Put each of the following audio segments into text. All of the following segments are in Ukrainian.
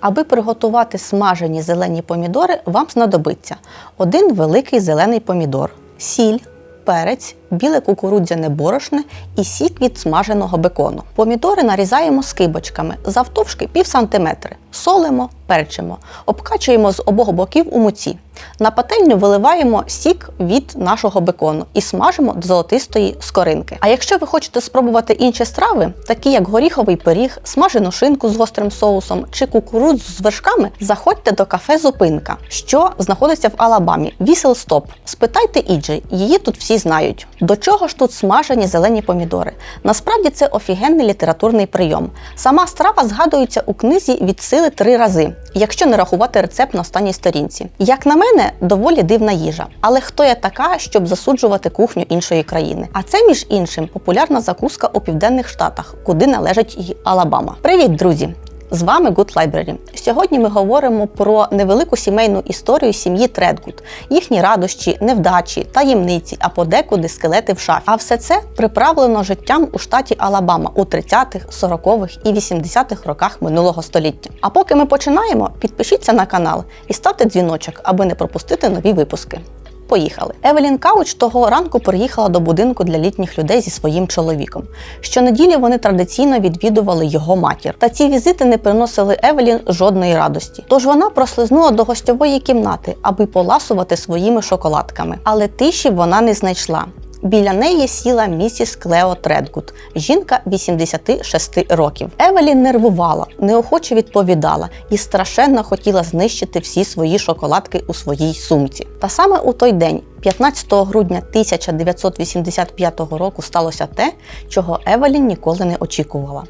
Аби приготувати смажені зелені помідори, вам знадобиться один великий зелений помідор, сіль, перець, біле кукурудзяне борошне і сік від смаженого бекону. Помідори нарізаємо скибочками завтовшки пів сантиметри. Солимо, перчимо, обкачуємо з обох боків у муці. На пательню виливаємо сік від нашого бекону і смажимо до золотистої скоринки. А якщо ви хочете спробувати інші страви, такі як горіховий пиріг, смажену шинку з гострим соусом чи кукурудзу з вершками, заходьте до кафе Зупинка, що знаходиться в Алабамі. Вісел Стоп. Спитайте Іджей, її тут всі знають. До чого ж тут смажені зелені помідори? Насправді це офігенний літературний прийом. Сама страва згадується у книзі від сили три рази, якщо не рахувати рецепт на останній сторінці. Як на мене, доволі дивна їжа. Але хто я така, щоб засуджувати кухню іншої країни? А це, між іншим, популярна закуска у південних штатах, куди належить і Алабама. Привіт, друзі! З вами Good Library. Сьогодні ми говоримо про невелику сімейну історію сім'ї Тредгуд, їхні радощі, невдачі, таємниці, а подекуди скелети в шафі. А все це приправлено життям у штаті Алабама у 30-х, 40-х і 80-х роках минулого століття. А поки ми починаємо, підпишіться на канал і ставте дзвіночок, аби не пропустити нові випуски. Поїхали. Евелін Кауч того ранку приїхала до будинку для літніх людей зі своїм чоловіком. Щонеділі вони традиційно відвідували його матір. Та ці візити не приносили Евелін жодної радості. Тож вона прослизнула до гостьової кімнати, аби поласувати своїми шоколадками. Але тиші вона не знайшла. Біля неї сіла місіс Клео Тредгуд, жінка 86 років. Евелін нервувала, неохоче відповідала і страшенно хотіла знищити всі свої шоколадки у своїй сумці. Та саме у той день, 15 грудня 1985 року, сталося те, чого Евелін ніколи не очікувала.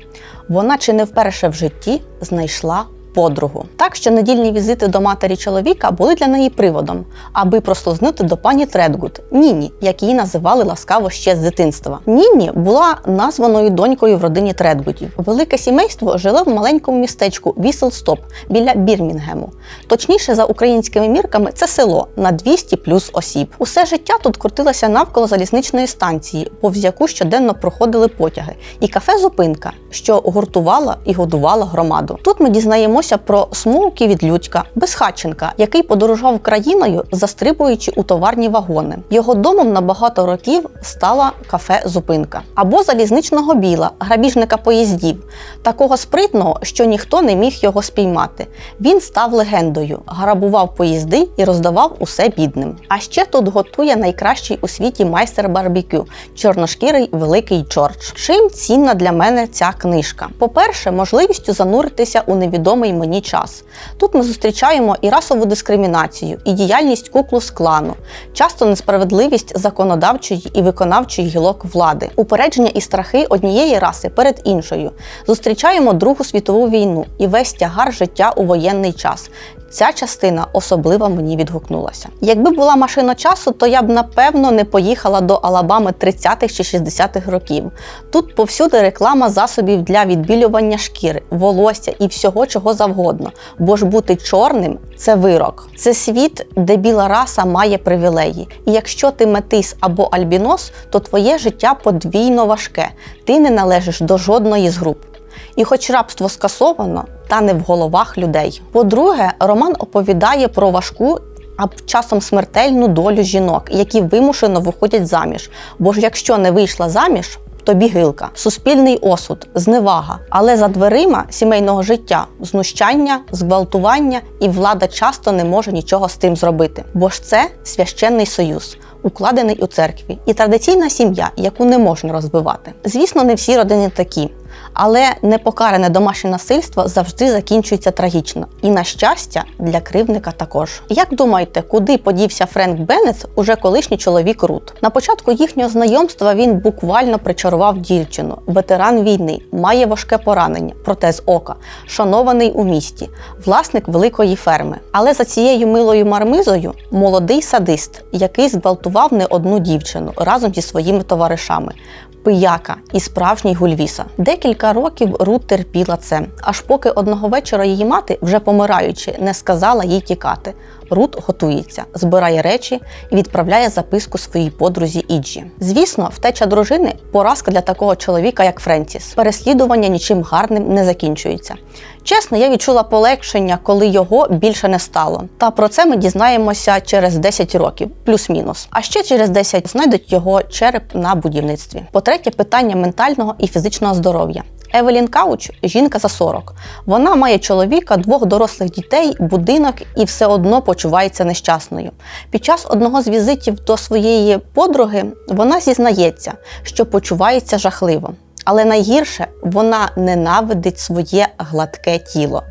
Вона чи не вперше в житті знайшла подругу. Так що недільні візити до матері чоловіка були для неї приводом, аби прослузнути до пані Тредгуд Ніні, як її називали ласкаво ще з дитинства. Ніні була названою донькою в родині Тредгудів. Велике сімейство жило в маленькому містечку Віселстоп біля Бірмінгему. Точніше, за українськими мірками, це село на 200 плюс осіб. Усе життя тут крутилося навколо залізничної станції, повз яку щоденно проходили потяги, і кафе-зупинка, що гуртувала і годувала громаду. Тут ми дізнаємося про Смоукі від Людька Безхатченка, який подорожував країною, застрибуючи у товарні вагони. Його домом на багато років стала кафе-зупинка або залізничного біла, грабіжника поїздів, такого спритного, що ніхто не міг його спіймати. Він став легендою, грабував поїзди і роздавав усе бідним. А ще тут готує найкращий у світі майстер барбекю чорношкірий великий Джордж. Чим цінна для мене ця книжка? По-перше, можливістю зануритися у невідомий мені час. Тут ми зустрічаємо і расову дискримінацію, і діяльність куклу з клану, часто несправедливість законодавчої і виконавчої гілок влади, упередження і страхи однієї раси перед іншою. Зустрічаємо Другу світову війну і весь тягар життя у воєнний час. Ця частина особливо мені відгукнулася. Якби була машина часу, то я б напевно не поїхала до Алабами 30-х чи 60-х років. Тут повсюди реклама засобів для відбілювання шкіри, волосся і всього, чого завгодно. Бо ж бути чорним це вирок. Це світ, де біла раса має привілеї. І якщо ти метис або альбінос, то твоє життя подвійно важке. Ти не належиш до жодної з груп. І хоч рабство скасовано, та не в головах людей. По-друге, роман оповідає про важку. А часом смертельну долю жінок, які вимушено виходять заміж. Бо ж якщо не вийшла заміж, то бігилка, суспільний осуд, зневага. Але за дверима сімейного життя знущання, зґвалтування, і влада часто не може нічого з тим зробити. Бо ж це священний союз. Укладений у церкві і традиційна сім'я, яку не можна розбивати. Звісно, не всі родини такі, але непокаране домашнє насильство завжди закінчується трагічно. І, на щастя, для кривника також. Як думаєте, куди подівся Френк Беннет, уже колишній чоловік Рут? На початку їхнього знайомства він буквально причарував дівчину, ветеран війни, має важке поранення, протез ока, шанований у місті, власник великої ферми. Але за цією милою мармизою молодий садист, який зґвалтував не одну дівчину разом зі своїми товаришами пияка і справжній гульвіса. Декілька років Рут терпіла це, аж поки одного вечора її мати, вже помираючи, не сказала їй тікати. Рут готується, збирає речі і відправляє записку своїй подрузі Іджі. Звісно, втеча дружини поразка для такого чоловіка, як Френсіс. Переслідування нічим гарним не закінчується. Чесно, я відчула полегшення, коли його більше не стало. Та про це ми дізнаємося через 10 років, плюс-мінус. А ще через 10 знайдуть його череп на будівництві. По-третє, питання ментального і фізичного здоров'я. Евелін Кауч жінка за 40. Вона має чоловіка, двох дорослих дітей, будинок і все одно почувається нещасною. Під час одного з візитів до своєї подруги вона зізнається, що почувається жахливо. Але найгірше вона ненавидить своє гладке тіло,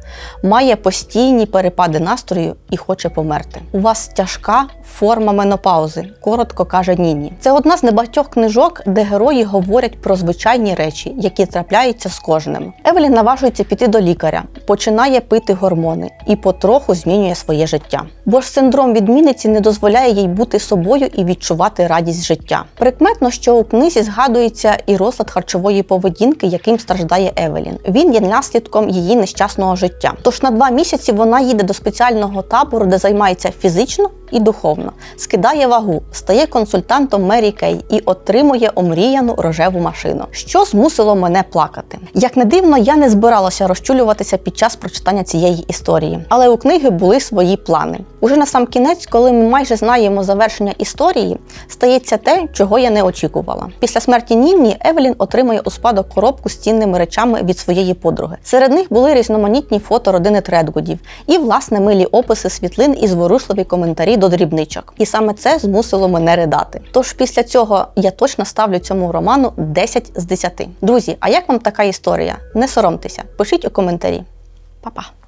має постійні перепади настрою і хоче померти. У вас тяжка форма менопаузи, коротко каже Ніні. Це одна з небагатьох книжок, де герої говорять про звичайні речі, які трапляються з кожним. Евелін наважується піти до лікаря, починає пити гормони і потроху змінює своє життя. Бо ж синдром відмінниці не дозволяє їй бути собою і відчувати радість життя. Прикметно, що у книзі згадується і розлад харчової поведінки, яким страждає Евелін. Він є наслідком її нещасного життя. Тож на два місяці вона їде до спеціального табору, де займається фізично і духовно, скидає вагу, стає консультантом Мері Кей і отримує омріяну рожеву машину, що змусило мене плакати. Як не дивно, я не збиралася розчулюватися під час прочитання цієї історії, але у книги були свої плани. Уже на сам кінець, коли ми майже знаємо завершення історії, стається те, чого я не очікувала. Після смерті Нінні Евелін отримує у спадок коробку з цінними речами від своєї подруги. Серед них були різноманітні фото родини Тредгудів і власне милі описи світлин і зворушливі коментарі до дрібничок. І саме це змусило мене ридати. Тож після цього я точно ставлю цьому роману 10 з 10. Друзі, а як вам така історія? Не соромтеся, пишіть у коментарі. Па-па!